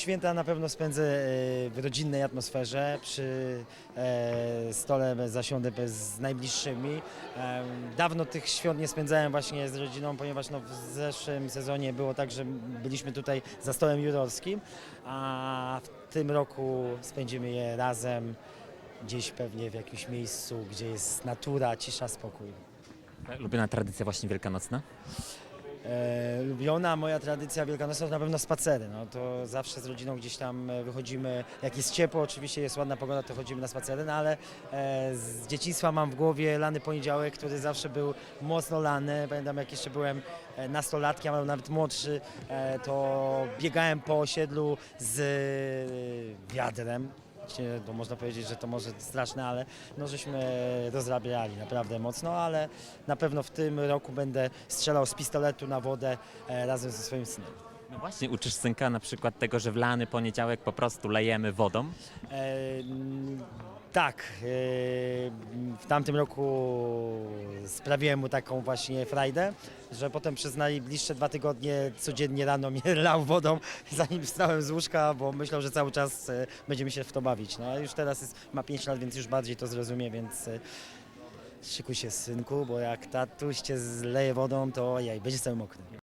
święta na pewno spędzę e, w rodzinnej atmosferze, przy e, stole zasiądę z najbliższymi. Dawno tych świąt nie spędzałem właśnie z rodziną, ponieważ no, w zeszłym sezonie było tak, że byliśmy tutaj za stołem jurorskim, a w tym roku spędzimy je razem gdzieś pewnie w jakimś miejscu, gdzie jest natura, cisza, spokój. Lubiona tradycja właśnie wielkanocna? E, lubiona moja tradycja wielkanocna to na pewno spacery. No, to zawsze z rodziną gdzieś tam e, wychodzimy, jak jest ciepło, oczywiście jest ładna pogoda, to chodzimy na spacery, no ale e, z dzieciństwa mam w głowie lany poniedziałek, który zawsze był mocno lany. Pamiętam jak jeszcze byłem e, nastolatkiem, albo nawet młodszy, e, to biegałem po osiedlu z wiadrem. Właśnie, To można powiedzieć, że to może straszne, ale no żeśmy rozrabiali naprawdę mocno, ale na pewno w tym roku będę strzelał z pistoletu na wodę e, razem ze swoim synem. No właśnie, uczysz synka na przykład tego, że w lany poniedziałek po prostu lejemy wodą. E, mm, tak, e, tamtym roku sprawiłem mu taką właśnie frajdę, że potem przez najbliższe dwa tygodnie codziennie rano mnie lał wodą, zanim wstałem z łóżka, bo myślał, że cały czas e, będziemy się w to bawić. No a już teraz jest, ma 5 lat, więc już bardziej to zrozumie, więc e, szykuj się synku, bo jak tatuś cię zleje wodą, to jej, będzie cały mokry.